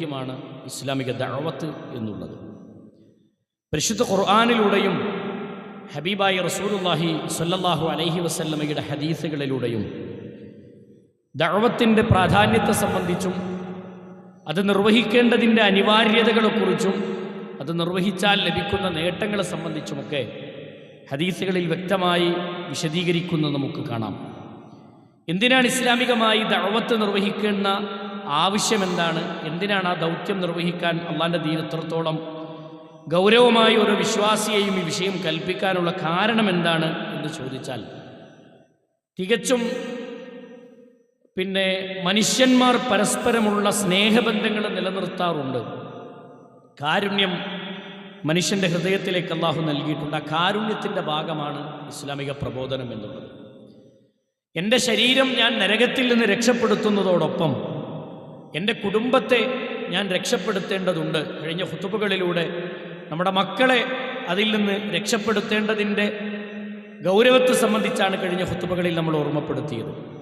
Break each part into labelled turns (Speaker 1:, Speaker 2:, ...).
Speaker 1: ദൗത്യമാണ് ഇസ്ലാമിക ദഅവത്ത് എന്നുള്ളത്. പരിശുദ്ധ ഖുർആാനിലൂടെയും ഹബീബായി റസൂലുല്ലാഹി സ്വല്ലല്ലാഹു അലൈഹി വസല്ലമയുടെ ഹദീസുകളിലൂടെയും ദഴവത്തിന്റെ പ്രാധാന്യത്തെ സംബന്ധിച്ചും അത് നിർവഹിക്കേണ്ടതിന്റെ അനിവാര്യതകളെക്കുറിച്ചും അത് നിർവഹിച്ചാൽ ലഭിക്കുന്ന നേട്ടങ്ങളെ സംബന്ധിച്ചുമൊക്കെ ഹദീസുകളിൽ വ്യക്തമായി വിശദീകരിക്കുന്നത് നമുക്ക് കാണാം. എന്തിനാണ് ഇസ്ലാമികമായി ദഅവത്ത് നിർവഹിക്കുന്ന ആവശ്യമെന്താണ്? എന്തിനാണ് ആ ദൗത്യം നിർവഹിക്കാൻ അള്ളാന്റെ ദീൻ എത്രത്തോളം ഗൗരവമായി ഒരു വിശ്വാസിയെയും ഈ വിഷയം കൽപ്പിക്കാനുള്ള കാരണം എന്താണ് എന്ന് ചോദിച്ചാൽ തികച്ചും പിന്നെ മനുഷ്യന്മാർ പരസ്പരമുള്ള സ്നേഹബന്ധങ്ങൾ നിലനിർത്താറുണ്ട്. കാരുണ്യം മനുഷ്യന്റെ ഹൃദയത്തിലേക്ക് അള്ളാഹു നൽകിയിട്ടുണ്ട്. ആ കാരുണ്യത്തിന്റെ ഭാഗമാണ് ഇസ്ലാമിക പ്രബോധനം എന്നുള്ളത്. എന്റെ ശരീരം ഞാൻ നരകത്തിൽ നിന്ന് രക്ഷപ്പെടുത്തുന്നതോടൊപ്പം എന്റെ കുടുംബത്തെ ഞാൻ രക്ഷപ്പെടുത്തേണ്ടതുണ്ട്. കഴിഞ്ഞ ഹുത്തുബുകളിലൂടെ നമ്മുടെ മക്കളെ അതിൽ നിന്ന് രക്ഷപ്പെടുത്തേണ്ടതിന്റെ ഗൗരവത്തെ സംബന്ധിച്ചാണ് കഴിഞ്ഞ ഹുത്തുബകളിൽ നമ്മൾ ഓർമ്മപ്പെടുത്തിയത്.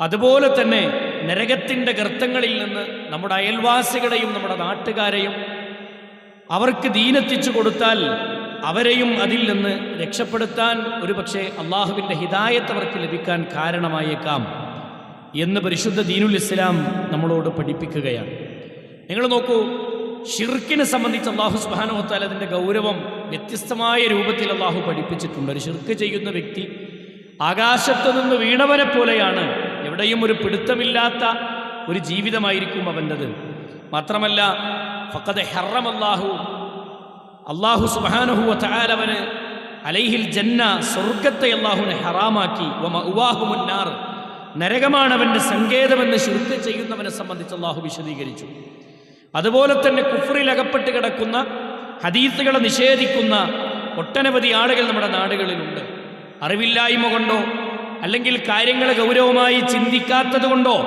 Speaker 1: അതുപോലെ തന്നെ നരകത്തിന്റെ ഗർത്തങ്ങളിൽ നിന്ന് നമ്മുടെ അയൽവാസികളെയും നമ്മുടെ നാട്ടുകാരെയും അവർക്ക് ദീനെത്തിച്ചു കൊടുത്താൽ അവരെയും അതിൽ നിന്ന് രക്ഷപ്പെടുത്താൻ ഒരുപക്ഷെ അള്ളാഹുവിന്റെ ഹിതായത്ത് അവർക്ക് ലഭിക്കാൻ കാരണമായേക്കാം. എന്ന് പരിശുദ്ധ ദീനുൽ ഇസ്ലാം നമ്മളോട് പഠിപ്പിക്കുകയാണ്. നിങ്ങൾ നോക്കൂ ഷിർക്കിനെ സംബന്ധിച്ച് അള്ളാഹു സുബാനോത്താൽ അതിന്റെ ഗൗരവം വ്യത്യസ്തമായ രൂപത്തിൽ അള്ളാഹു പഠിപ്പിച്ചിട്ടുണ്ട്. ഒരു ഷിർക്ക് ചെയ്യുന്ന വ്യക്തി ആകാശത്തു നിന്ന് വീണവനെ പോലെയാണ്. എവിടെയും ഒരു പിടുത്തമില്ലാത്ത ഒരു ജീവിതമായിരിക്കും അവന്റെത്. മാത്രമല്ല ഫക്കത് ഹെറം അള്ളാഹു അള്ളാഹു സുബാനഹു തആലവന് അലൈഹിൽ ജന്ന സ്വർഗത്തെ അള്ളാഹുവിനെ ഹറാമാക്കി മുന്നാർ നരകമാണ് അവന്റെ സങ്കേതമെന്ന് ശുദ്ധ ചെയ്യുന്നവനെ സംബന്ധിച്ച് അള്ളാഹു വിശദീകരിച്ചു. അതുപോലെ തന്നെ കുഫറിൽ അകപ്പെട്ട് കിടക്കുന്ന ഹദീസുകളെ നിഷേധിക്കുന്ന ഒട്ടനവധി ആളുകൾ നമ്മുടെ നാടുകളിലുണ്ട്. അറിവില്ലായ്മ കൊണ്ടോ അല്ലെങ്കിൽ കാര്യങ്ങളെ ഗൗരവമായി ചിന്തിക്കാത്തത് കൊണ്ടോ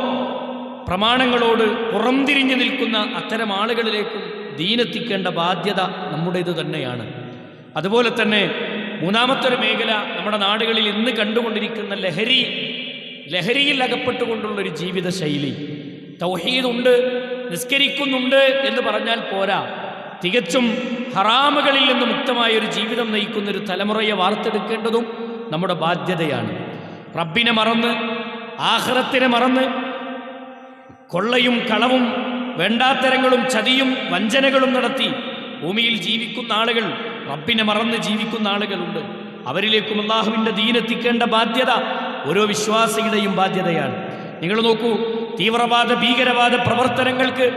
Speaker 1: പ്രമാണങ്ങളോട് പുറംതിരിഞ്ഞു നിൽക്കുന്ന അത്തരം ആളുകളിലേക്കും ദീനെത്തിക്കേണ്ട ബാധ്യത നമ്മുടേത് തന്നെയാണ്. അതുപോലെ തന്നെ മൂന്നാമത്തെ ഒരു മേഖല നമ്മുടെ നാടുകളിൽ ഇന്ന് കണ്ടുകൊണ്ടിരിക്കുന്ന ലഹരി ലഹരിയിൽ അകപ്പെട്ടുകൊണ്ടുള്ളൊരു ജീവിത ശൈലി തൗഹീദുണ്ട് നിസ്കരിക്കുന്നുണ്ട് എന്ന് പറഞ്ഞാൽ പോരാ. തികച്ചും ഹറാമുകളിൽ നിന്ന് മുക്തമായ ഒരു ജീവിതം നയിക്കുന്ന ഒരു തലമുറയെ വാർത്തെടുക്കേണ്ടതും നമ്മുടെ ബാധ്യതയാണ്. റബ്ബിനെ മറന്ന് ആഹ്റത്തിനെ മറന്ന് കൊള്ളയും കളവും വേണ്ടാത്തരങ്ങളും ചതിയും വഞ്ചനകളും നടത്തി ഭൂമിയിൽ ജീവിക്കുന്ന ആളുകൾ റബ്ബിനെ മറന്ന് ജീവിക്കുന്ന ആളുകളുണ്ട്. അവരിലേക്കും അള്ളാഹുവിന്റെ ദീനെത്തിക്കേണ്ട ബാധ്യത ഓരോ വിശ്വാസിയുടെയും ബാധ്യതയാണ്. നിങ്ങൾ നോക്കൂ തീവ്രവാദ ഭീകരവാദ പ്രവർത്തനങ്ങൾക്ക്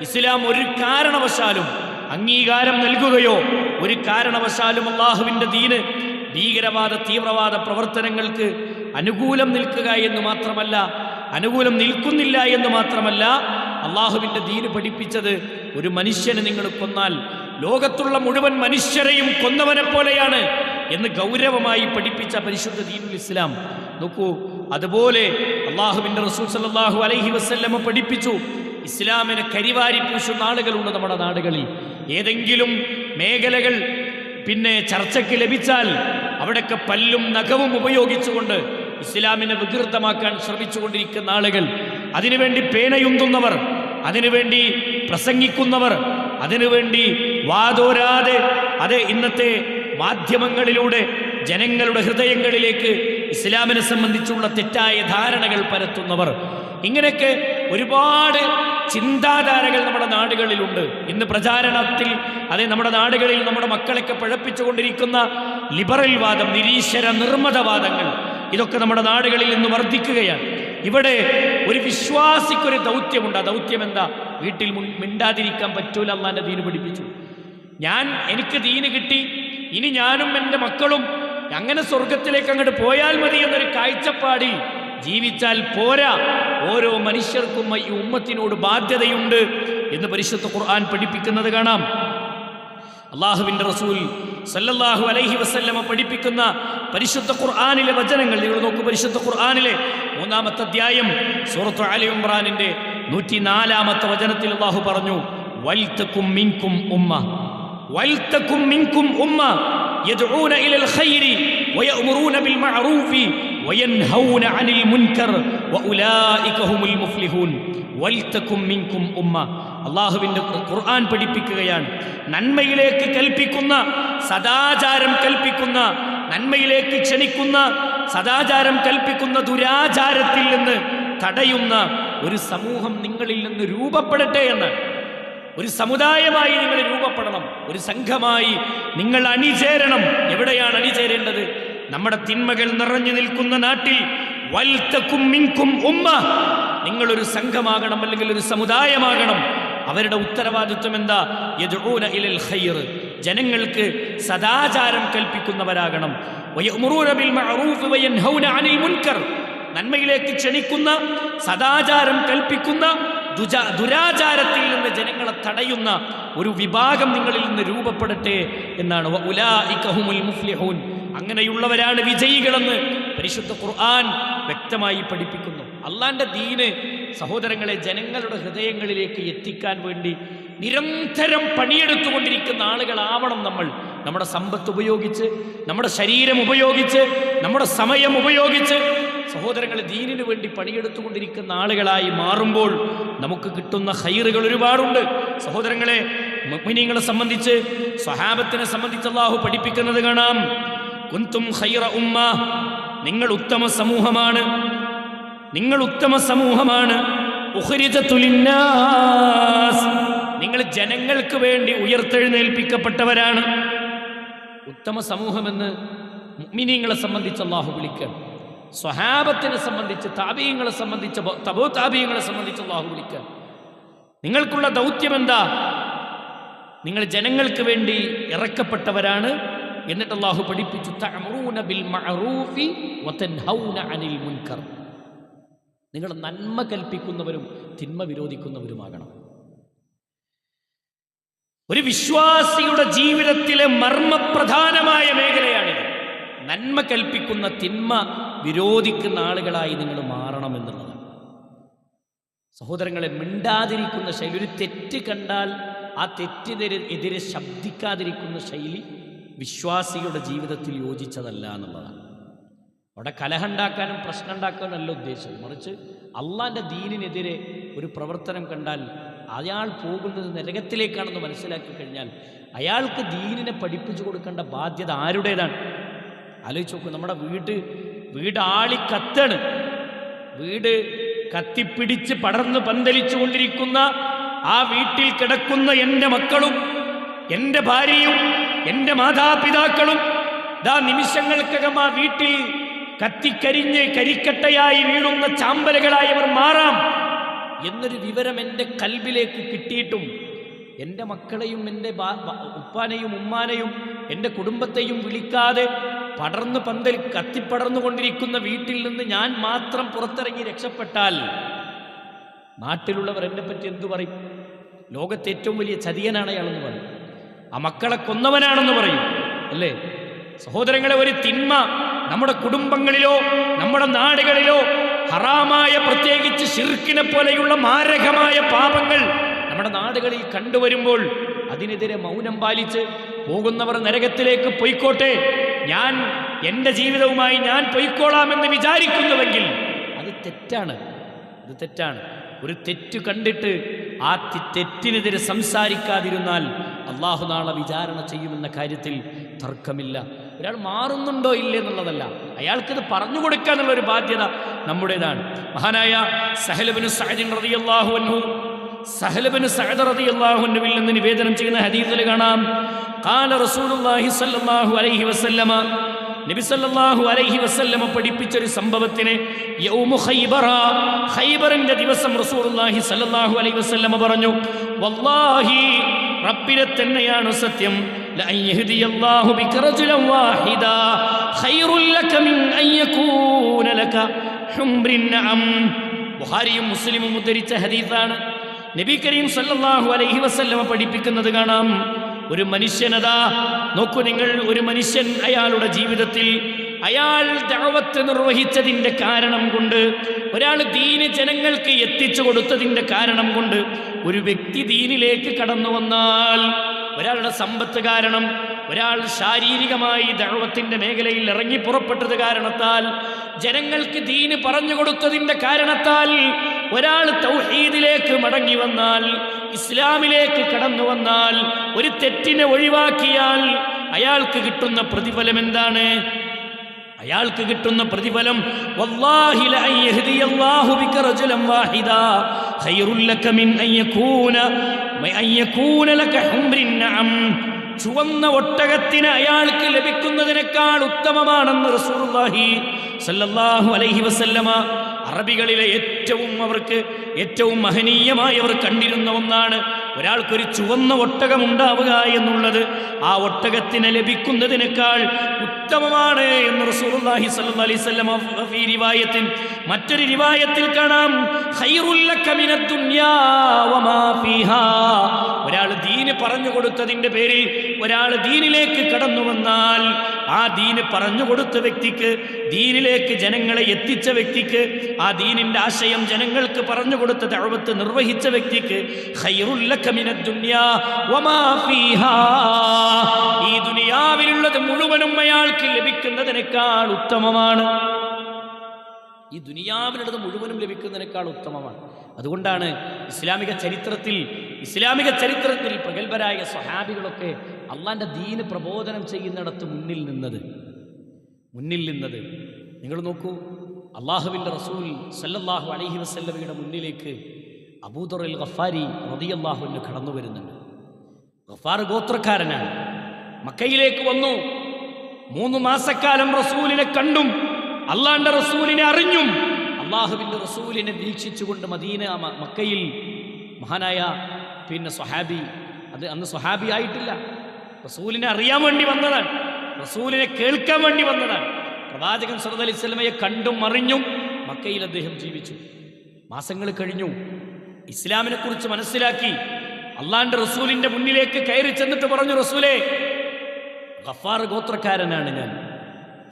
Speaker 1: ഇസ്ലാം ഒരു കാരണവശാലും അംഗീകാരം നൽകുകയോ ഒരു കാരണവശാലും അള്ളാഹുവിന്റെ ദീന് ഭീകരവാദ തീവ്രവാദ പ്രവർത്തനങ്ങൾക്ക് അനുകൂലം നിൽക്കുക എന്ന് മാത്രമല്ല അനുകൂലം നിൽക്കുന്നില്ല എന്ന് മാത്രമല്ല അള്ളാഹുവിന്റെ ദീന് പഠിപ്പിച്ചത് ഒരു മനുഷ്യനെ നിങ്ങൾ കൊന്നാൽ ലോകത്തുള്ള മുഴുവൻ മനുഷ്യരെയും കൊന്നവനെ പോലെയാണ്. എന്ന് ഗൗരവമായി പഠിപ്പിച്ച പരിശുദ്ധ ദീനുൽ ഇസ്ലാം. നോക്കൂ അതുപോലെ അള്ളാഹുവിന്റെ റസൂൽ സല്ലാഹു അലൈഹി വസ്ല്ലമ്മ പഠിപ്പിച്ചു. ഇസ്ലാമിനെ കരിവാരി പൂശുന്ന ആളുകളുണ്ട് നമ്മുടെ നാടുകളിൽ. ഏതെങ്കിലും മേഖലകൾ പിന്നെ ചർച്ചയ്ക്ക് ലഭിച്ചാൽ അവിടൊക്കെ പല്ലും നഖവും ഉപയോഗിച്ചുകൊണ്ട് ഇസ്ലാമിനെ വികൃതമാക്കാൻ ശ്രമിച്ചുകൊണ്ടിരിക്കുന്ന ആളുകൾ അതിനുവേണ്ടി പേനയുന്തുന്നവർ അതിനുവേണ്ടി പ്രസംഗിക്കുന്നവർ അതിനുവേണ്ടി വാതോരാതെ അത് ഇന്നത്തെ മാധ്യമങ്ങളിലൂടെ ജനങ്ങളുടെ ഹൃദയങ്ങളിലേക്ക് ഇസ്ലാമിനെ സംബന്ധിച്ചുള്ള തെറ്റായ ധാരണകൾ പരത്തുന്നവർ. ഇങ്ങനെയൊക്കെ ഒരുപാട് ചിന്താധാരകൾ നമ്മുടെ നാടുകളിലുണ്ട്. ഇന്ന് പ്രചാരണത്തിൽ അതെ നമ്മുടെ നാടുകളിൽ നമ്മുടെ മക്കളൊക്കെ പഴപ്പിച്ചുകൊണ്ടിരിക്കുന്ന ലിബറൽ വാദം നിരീശ്വര നിർമ്മതവാദങ്ങൾ ഇതൊക്കെ നമ്മുടെ നാടുകളിൽ ഇന്ന് വർദ്ധിക്കുകയാണ്. ഇവിടെ ഒരു വിശ്വാസിക്കൊരു ദൗത്യമുണ്ട്. ആ ദൗത്യം എന്താ വീട്ടിൽ മിണ്ടാതിരിക്കാൻ പറ്റൂല അള്ളാന്റെ ദീന് ഞാൻ എനിക്ക് ദീന് കിട്ടി ഇനി ഞാനും എന്റെ മക്കളും അങ്ങനെ സ്വർഗത്തിലേക്ക് അങ്ങോട്ട് പോയാൽ മതി എന്നൊരു കാഴ്ചപ്പാടിൽ ജീവിച്ചാൽ പോരാ. ഓരോ മനുഷ്യർക്കും ഈ ഉമ്മത്തിനോട് ബാധ്യതയുണ്ട് എന്ന് പരിശുദ്ധ ഖുർആൻ പഠിപ്പിക്കുന്നത് കാണാം. അള്ളാഹുവിന്റെ റസൂൽ സല്ലല്ലാഹു അലൈഹി വസല്ലമ പഠിപ്പിക്കുന്ന പരിശുദ്ധ ഖുർആാനിലെ വചനങ്ങൾ നിങ്ങൾ നോക്കൂ പരിശുദ്ധ ഖുർആാനിലെ മൂന്നാമത്തെ അധ്യായം സൂറത്തു അലി ഇമ്രാനിന്റെ നൂറ്റി നാലാമത്തെ വചനത്തിൽ അള്ളാഹു പറഞ്ഞു വൽത്തക്കും മിൻകും ഉമ്മ. വൽത്തക്കും മിൻകും ഉമ്മ യദ്ഊന ഇലൽ ഖൈരി വയഅ്മുറൂന ബിൽ മഅറൂഫി വയൻഹൗന അനിൽ മുൻകർ വഉലായിക ഹുമുൽ മുഫ്ലിഹൂൻ. വൽത്തക്കും മിൻകും ഉമ്മ. അള്ളാഹുവിന്റെ ഖുർആൻ പഠിപ്പിക്കുകയാണ്. നന്മയിലേക്ക് കൽപ്പിക്കുന്ന സദാചാരം കൽപ്പിക്കുന്ന നന്മയിലേക്ക് ക്ഷണിക്കുന്ന സദാചാരം കൽപ്പിക്കുന്ന ദുരാചാരത്തിൽ നിന്ന് തടയുന്ന ഒരു സമൂഹം നിങ്ങളിൽ നിന്ന് രൂപപ്പെടട്ടെ എന്നാണ് ഒരു സമുദായമായി നിങ്ങൾ രൂപപ്പെടണം. ഒരു സംഘമായി നിങ്ങൾ അണിചേരണം. എവിടെയാണ് അണിചേരേണ്ടത്? നമ്മുടെ തിന്മകൾ നിറഞ്ഞു നിൽക്കുന്ന നാട്ടിൽ വൽത്തക്കും മിൻകും ഉമ്മ. നിങ്ങളൊരു സംഘമാകണം അല്ലെങ്കിൽ ഒരു സമുദായമാകണം. അവരുടെ ഉത്തരവാദിത്വം എന്താ? യദ്ഊന ഇലൽ ഖൈർ. ജനങ്ങൾക്ക് സദാചാരം കൽപ്പിക്കുന്നവരാകണം. നന്മയിലേക്ക് ക്ഷണിക്കുന്ന സദാചാരം കൽപ്പിക്കുന്ന ദുരാചാരത്തിൽ നിന്ന് ജനങ്ങളെ തടയുന്ന ഒരു വിഭാഗം നിങ്ങളിൽ നിന്ന് രൂപപ്പെടട്ടെ എന്നാണ്. മുഫ്ലിഹൂൻ. അങ്ങനെയുള്ളവരാണ് വിജയികളെന്ന് പരിശുദ്ധ ഖുർആൻ വ്യക്തമായി പഠിപ്പിക്കുന്നു. അള്ളാന്റെ ദീന് സഹോദരങ്ങളെ ജനങ്ങളുടെ ഹൃദയങ്ങളിലേക്ക് എത്തിക്കാൻ വേണ്ടി നിരന്തരം പണിയെടുത്തുകൊണ്ടിരിക്കുന്ന ആളുകളാവണം നമ്മൾ. നമ്മുടെ സമ്പത്ത് ഉപയോഗിച്ച് നമ്മുടെ ശരീരം ഉപയോഗിച്ച് നമ്മുടെ സമയം ഉപയോഗിച്ച് സഹോദരങ്ങളെ ദീനിനു വേണ്ടി പണിയെടുത്തുകൊണ്ടിരിക്കുന്ന ആളുകളായി മാറുമ്പോൾ നമുക്ക് കിട്ടുന്ന ഹൈറുകൾ ഒരുപാടുണ്ട്. സഹോദരങ്ങളെ മുഅ്മിനീങ്ങളെ സംബന്ധിച്ച് സ്വഹാബത്തിനെ സംബന്ധിച്ച് അള്ളാഹു പഠിപ്പിക്കുന്നത് കാണാം. കുന്തും ഹൈറ ഉമ്മ നിങ്ങൾ ഉത്തമ സമൂഹമാണ്. നിങ്ങൾ ഉത്തമ സമൂഹമാണ്. നിങ്ങൾ ജനങ്ങൾക്ക് വേണ്ടി ഉയർത്തെഴുന്നേൽപ്പിക്കപ്പെട്ടവരാണ്. ഉത്തമ സമൂഹമെന്ന് മുഅ്മിനീങ്ങളെ സംബന്ധിച്ച് അള്ളാഹു വിളിക്കണം സ്വഹാബത്തിനെ സംബന്ധിച്ച് താപീയങ്ങളെ സംബന്ധിച്ച് തബോ താപീയങ്ങളെ സംബന്ധിച്ച് അള്ളാഹു വിളിക്കുക നിങ്ങൾക്കുള്ള ദൗത്യം എന്താ? നിങ്ങൾ ജനങ്ങൾക്ക് വേണ്ടി ഇറക്കപ്പെട്ടവരാണ് എന്നിട്ട് അള്ളാഹു പഠിപ്പിച്ചു അനിൽ മുൻകർ. നിങ്ങൾ നന്മ കൽപ്പിക്കുന്നവരും തിന്മ വിരോധിക്കുന്നവരുമാകണം. ഒരു വിശ്വാസിയുടെ ജീവിതത്തിലെ മർമ്മപ്രധാനമായ മേഖലയാണിത്. നന്മ കൽപ്പിക്കുന്ന തിന്മ വിരോധിക്കുന്ന ആളുകളായി നിങ്ങൾ മാറണമെന്നുള്ളത് സഹോദരങ്ങളെ മിണ്ടാതിരിക്കുന്ന ശൈലി ഒരു തെറ്റ് കണ്ടാൽ ആ തെറ്റിനെതിരെ എതിരെ ശബ്ദിക്കാതിരിക്കുന്ന ശൈലി വിശ്വാസിയുടെ ജീവിതത്തിൽ യോജിച്ചതല്ല എന്നുള്ളതാണ്. അവിടെ കലഹണ്ടാക്കാനും പ്രശ്നം ഉണ്ടാക്കാനും അല്ല ഉദ്ദേശം. മറിച്ച് അള്ളാന്റെ ദീനിനെതിരെ ഒരു പ്രവർത്തനം കണ്ടാൽ അയാൾ പോകുന്നത് നരകത്തിലേക്കാണെന്ന് മനസ്സിലാക്കി കഴിഞ്ഞാൽ അയാൾക്ക് ദീനിനെ പഠിപ്പിച്ചു കൊടുക്കേണ്ട ബാധ്യത ആരുടേതാണ്? ആലോചിച്ച് നോക്കൂ നമ്മുടെ വീട് വീട് കത്തണ്. വീട് കത്തിപ്പിടിച്ച് പടർന്ന് പന്തലിച്ചു കൊണ്ടിരിക്കുന്ന ആ വീട്ടിൽ കിടക്കുന്ന എന്റെ മക്കളും എന്റെ ഭാര്യയും എന്റെ മാതാപിതാക്കളും ദാ നിമിഷങ്ങൾക്കകം ആ വീട്ടിൽ കത്തിക്കരിഞ്ഞ് കരിക്കട്ടയായി വീഴുന്ന ചാമ്പലുകളായി അവർ മാറാം. എന്നൊരു വിവരം എന്റെ കൽബിലേക്ക് കിട്ടിയിട്ടും എന്റെ മക്കളെയും എന്റെ ഉപ്പാനെയും ഉമ്മാനെയും എന്റെ കുടുംബത്തെയും വിളിക്കാതെ പടർന്ന് പന്തൽ കത്തിപ്പടർന്നുകൊണ്ടിരിക്കുന്ന വീട്ടിൽ നിന്ന് ഞാൻ മാത്രം പുറത്തിറങ്ങി രക്ഷപ്പെട്ടാൽ നാട്ടിലുള്ളവർ എന്നെ പറ്റി എന്തു പറയും? ലോകത്തെ ഏറ്റവും വലിയ ചതിയനാണ് അയാളെന്ന് പറയും. ആ മക്കളെ കൊന്നവനാണെന്ന് പറയും അല്ലേ? സഹോദരങ്ങളെ ഒരു തിന്മ നമ്മുടെ കുടുംബങ്ങളിലോ നമ്മുടെ നാടുകളിലോ ഹറാമായ പ്രത്യേകിച്ച് ഷിർക്കിനെ പോലെയുള്ള മാരകമായ പാപങ്ങൾ നമ്മുടെ നാടുകളിൽ കണ്ടുവരുമ്പോൾ അതിനെതിരെ മൗനം പാലിച്ച് പോകുന്നവർ നരകത്തിലേക്ക് പൊയ്ക്കോട്ടെ. ഞാൻ എന്റെ ജീവിതവുമായി ഞാൻ പൊയ്ക്കോളാമെന്ന് വിചാരിക്കുന്നുവെങ്കിൽ അത് തെറ്റാണ്. അത് തെറ്റാണ്. ഒരു തെറ്റ് കണ്ടിട്ട് ആ തെറ്റിനെതിരെ സംസാരിക്കാതിരുന്നാൽ അള്ളാഹു നാളെ വിചാരണ ചെയ്യുമെന്ന കാര്യത്തിൽ തർക്കമില്ല. ഒരാൾ മാറുന്നുണ്ടോ ഇല്ലേ എന്നുള്ളതല്ല. അയാൾക്കത് പറഞ്ഞു കൊടുക്കുക എന്നുള്ള ഒരു ബാധ്യത നമ്മുടേതാണ്. മഹാനായ സഹലബിന് സഹജൻ റളിയല്ലാഹു അൻഹു സഹലബിന് റളിയല്ലാഹു അൻഹുവിൽ നിന്ന് നിവേദനം ചെയ്യുന്ന ഹദീസിൽ കാണാം. കാല റസൂലുള്ളാഹി സ്വല്ലല്ലാഹു അലൈഹി വസല്ലമ നബി സല്ലല്ലാഹു അലൈഹി വസല്ലമ പഠിപ്പിച്ച ഒരു സംഭവത്തിന് യൗമു ഖൈബറ ഖൈബറിന്റെ ദിവസം റസൂലുള്ളാഹി സല്ലല്ലാഹു അലൈഹി വസല്ലമ പറഞ്ഞു വല്ലാഹി റബ്ബിനെ തന്നെയാണ് സത്യം. ലഅൻ യഹ്ദിയല്ലാഹു വാഹിദാ ഖൈറുൽ ലക മിൻ അൻ ലക ഹുംറിൻ നഅം. ബുഖാരിയും മുസ്ലിമും ഉദ്ധരിച്ച ഹദീസാണ്. നബി കരീം സല്ലല്ലാഹു അലൈഹി വസല്ലമ പഠിപ്പിക്കുന്നത് കാണാം. ഒരു മനുഷ്യനതാ നോക്കൂ നിങ്ങൾ ഒരു മനുഷ്യൻ അയാളുടെ ജീവിതത്തിൽ അയാൾ ദഅവത്ത് നിർവഹിച്ചതിന്റെ കാരണം കൊണ്ട് ഒരാൾ ദീന് ജനങ്ങൾക്ക് എത്തിച്ചു കൊടുത്തതിന്റെ കാരണം കൊണ്ട് ഒരു വ്യക്തി ദീനിലേക്ക് കടന്നു വന്നാൽ ഒരാളുടെ സമ്പത്ത് കാരണം ഒരാൾ ശാരീരികമായി ദഴവത്തിന്റെ മേഖലയിൽ ഇറങ്ങി പുറപ്പെട്ടത് കാരണത്താൽ ജനങ്ങൾക്ക് ദീന് പറഞ്ഞു കൊടുത്തതിന്റെ കാരണത്താൽ ഒരാൾ തൗഹീദിലേക്ക് മടങ്ങി വന്നാൽ ഇസ്ലാമിലേക്ക് കടന്നു വന്നാൽ ഒരു തെറ്റിനെ ഒഴിവാക്കിയാൽ അയാൾക്ക് കിട്ടുന്ന പ്രതിഫലം എന്താണ്? അയാൾക്ക് കിട്ടുന്ന പ്രതിഫലം വാഹിദാ ചുവന്ന ഒട്ടകത്തിന് അയാൾക്ക് ലഭിക്കുന്നതിനേക്കാൾ ഉത്തമമാണെന്ന് റസൂലുള്ളാഹി സല്ലാഹു അലഹി വസല്ലമ അറബികളിലെ ഏറ്റവും അവർക്ക് ഏറ്റവും മഹനീയമായി അവർ കണ്ടിരുന്ന ഒന്നാണ് ഒരാൾക്കൊരു ചുവന്ന ഒട്ടകം ഉണ്ടാവുക എന്നുള്ളത് ആ ഒട്ടകത്തിന് ലഭിക്കുന്നതിനേക്കാൾ ഉത്തമമാണ് എന്ന് റസൂലുള്ളാഹി സ്വല്ലല്ലാഹി അലൈഹി റിവായത്തിൽ മറ്റൊരു റിവായത്തിൽ കാണാം. ഖൈറുല്ലക ദുനിയാ വമാ ഒരാൾ ദീന് പറഞ്ഞു കൊടുത്തതിന്റെ പേരിൽ ഒരാൾ ദീനിലേക്ക് കടന്നു വന്നാൽ ആ ദീന് പറഞ്ഞു കൊടുത്ത വ്യക്തിക്ക് ദീനിലേക്ക് ജനങ്ങളെ എത്തിച്ച വ്യക്തിക്ക് ആ ദീനിന്റെ ആശയം ജനങ്ങൾക്ക് പറഞ്ഞു കൊടുത്ത തഴവത്ത് നിർവഹിച്ച വ്യക്തിക്ക് ഖൈറുൽ ഈ ദുനിയാവിലുള്ളത് മുഴുവനും അയാൾക്ക് ലഭിക്കുന്നതിനേക്കാൾ ഉത്തമമാണ്. ഈ ദുനിയാവിനുള്ളത് മുഴുവനും ലഭിക്കുന്നതിനേക്കാൾ ഉത്തമമാണ്. അതുകൊണ്ടാണ് ഇസ്ലാമിക ചരിത്രത്തിൽ ഇസ്ലാമിക ചരിത്രത്തിൽ പ്രഗത്ഭരായ സ്വഹാബികളൊക്കെ അള്ളാന്റെ ദീന് പ്രബോധനം ചെയ്യുന്നിടത്ത് മുന്നിൽ നിന്നത്. മുന്നിൽ നിന്നത്. നിങ്ങൾ നോക്കൂ അള്ളാഹുവിന്റെ റസൂൽ സല്ലല്ലാഹു അലഹി വസല്ലവയുടെ മുന്നിലേക്ക് അബൂദറുൽ ഗഫാരി റതിയല്ലാഹുവിന് കടന്നു വരുന്നുണ്ട്. ഗഫാർ ഗോത്രക്കാരനാണ്. മക്കയിലേക്ക് വന്നു. മൂന്ന് മാസക്കാലം റസൂലിനെ കണ്ടും അള്ളാന്റെ റസൂലിനെ അറിഞ്ഞും അള്ളാഹുവിന്റെ റസൂലിനെ വീക്ഷിച്ചുകൊണ്ട് മദീന മക്കയിൽ മഹാനായ പിന്നെ സ്വഹാബി അത് അന്ന് സ്വഹാബി ആയിട്ടില്ല. റസൂലിനെ അറിയാൻ വേണ്ടി വന്നതാണ്. റസൂലിനെ കേൾക്കാൻ വേണ്ടി വന്നതാണ്. പ്രവാചകൻ അലൈഹി വസല്ലമയെ കണ്ടും അറിഞ്ഞും മക്കയിൽ അദ്ദേഹം ജീവിച്ചു. മാസങ്ങൾ കഴിഞ്ഞു. ഇസ്ലാമിനെ കുറിച്ച് മനസ്സിലാക്കി അള്ളാന്റെ റസൂലിന്റെ മുന്നിലേക്ക് കയറി ചെന്നിട്ട് പറഞ്ഞു റസൂലേ ഗഫാർ ഗോത്രക്കാരനാണ് ഞാൻ.